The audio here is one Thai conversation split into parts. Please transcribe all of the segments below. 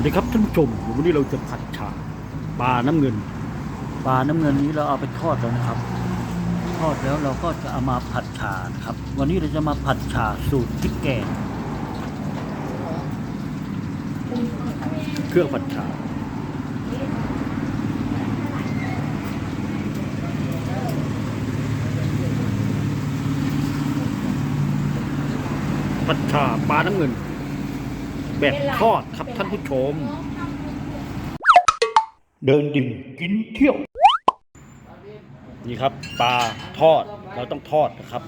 วัสดีครับท่านผู้ชม วันนี้เราจะผัดฉ่าปลาน้ำเงิน ปลาน้ำเงินนี้เราเอาไปทอดแล้วนะครับ ทอดแล้วเราก็จะเอามาผัดฉ่านะครับ วันนี้เราจะมาผัดฉ่าสูตรพริกแกงเครื่องผัดฉ่าผัดฉ่าปลาน้ำเงิน แบบทอดครับท่านผู้ชม เดินดิ่งกินเที่ยว นี่ครับปลาทอดเราต้องทอดนะครับ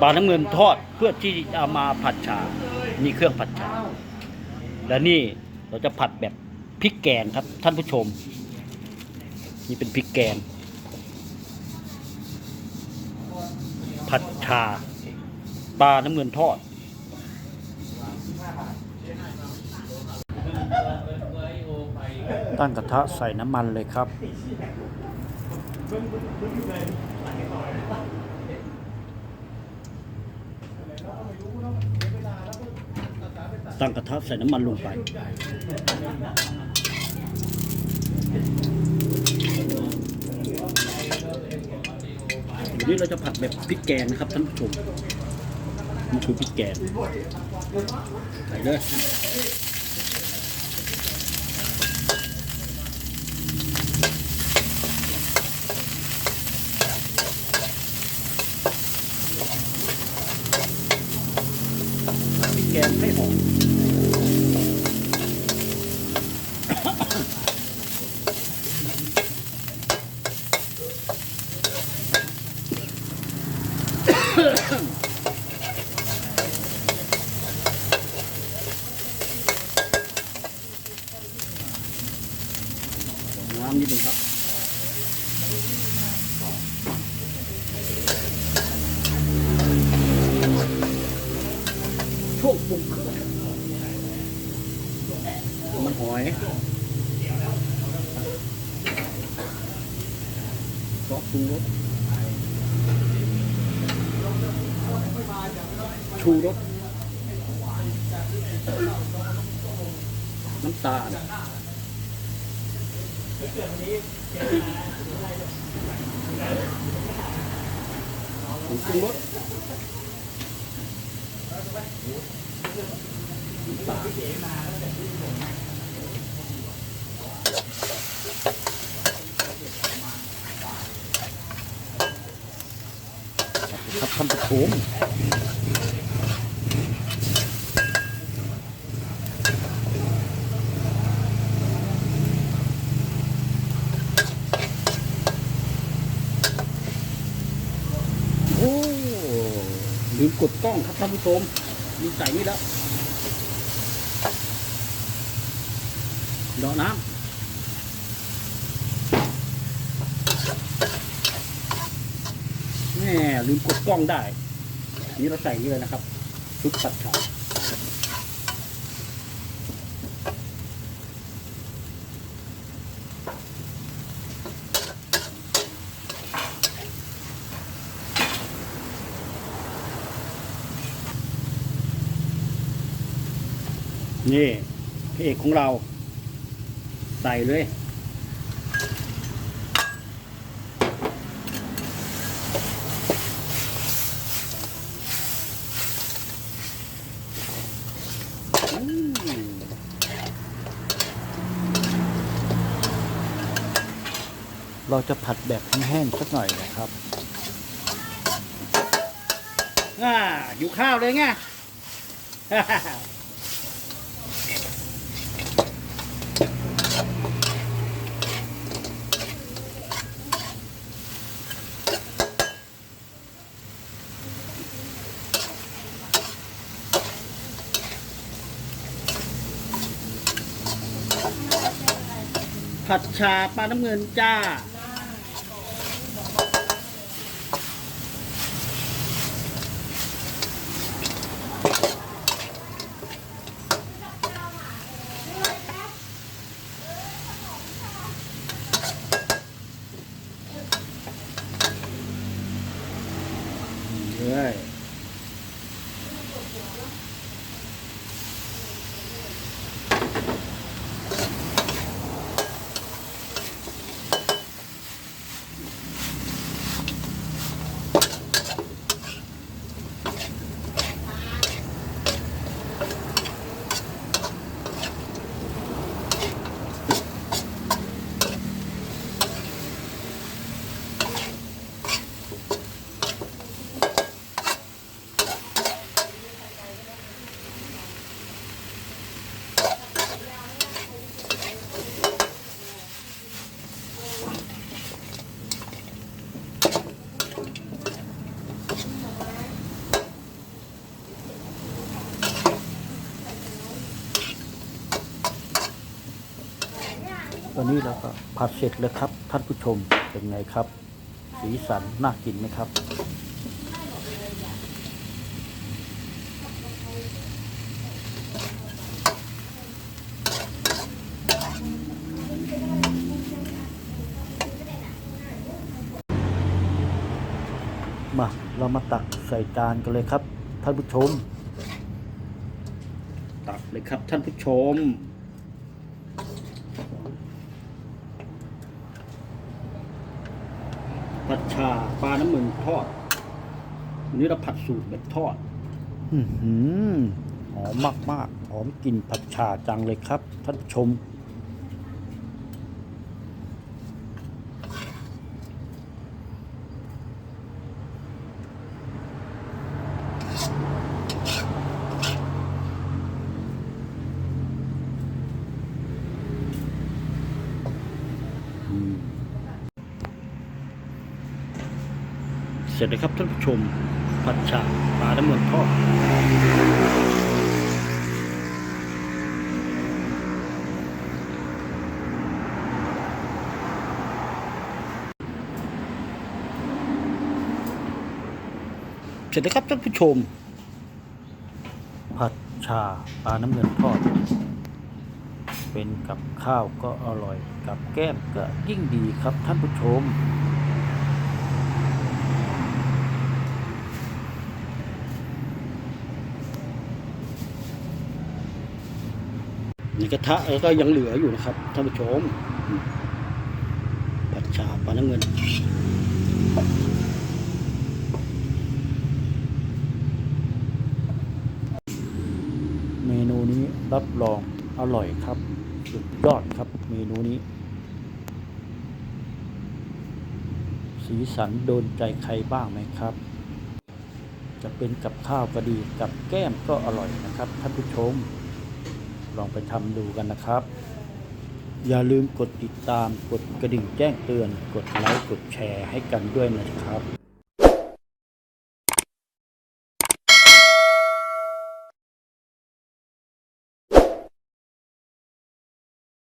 ปลาน้ำเงินทอดเพื่อที่จะเอามาผัดฉ่านี่เครื่องผัดฉ่าและนี่เราจะผัดแบบพริกแกงครับ ท่านผู้ชม นี่เป็นพริกแกง ผัดฉ่าปลาน้ำเงินทอด ตั้งกระทะใส่น้ำมันเลยครับ ตั้งกระทะใส่น้ำมันลงไป วันนี้เราจะผัดแบบพริกแกงนะครับท่านผู้ชมนี่คือพริกแกงใส่เลย พริกแกงให้หอม น้ำนิดหนึ่งครับช่วงปรุงเครื่องมันหอยซอสปรุงรสชูรสน้ำตาล ผงปรุงรสครับท่านผู้ชมโอ้ ลืมกดกล้องครับท่านผู้ชมมีใส่นี่แล้วดอกน้ำแม่ลืมกดกล้องได้ นี่เราใส่นี่เลยนะครับ ชุดผัดฉ่า นี่พระเอกของเรา ใส่เลย เราจะผัดแบบแห้งๆสักหน่อยนะครับอ่าอยู่ข้าวเลยไง ผัดชาปลาน้ำเงินจ้าเล อนนี้เราก็ผัดเสร็จแล้วครับ ท่านผู้ชมเป็นไงครับ สีสันน่ากินไหมครับ มา เรามาตักใส่จานกันเลยครับ ท่านผู้ชม ตักเลยครับท่านผู้ชม ผัดชาปลาน้ำมึนทอดวันนี้เราผัดสูตรแบบทอดหอมมากมากๆหอมกลิ่นผัดชาจังเลยครับ ท่านผู้ชม ร็จเลยครับท่านผู้ชม ผัดฉาปลาน้ำมันทอดเสร็จแล้วครับท่านผู้ชม ผัดชาปลาน้ำเงินทอด เป็นกับข้าวก็อร่อย กับแก้มก็ยิ่งดีครับท่านผู้ชม ในกระทะก็ยังเหลืออยู่นะครับท่านผู้ชมผัดชาปลาน้ำเงินเมนูนี้รับรองอร่อยครับ สุดยอดครับเมนูนี้ สีสันโดนใจใครบ้างไหมครับ จะเป็นกับข้าวก็ดีกับแก้มก็อร่อยนะครับท่านผู้ชม ลองไปทำดูกันนะครับ อย่าลืมกดติดตามกดกระดิ่งแจ้งเตือน กดไลค์กดแชร์ให้กันด้วยนะครับ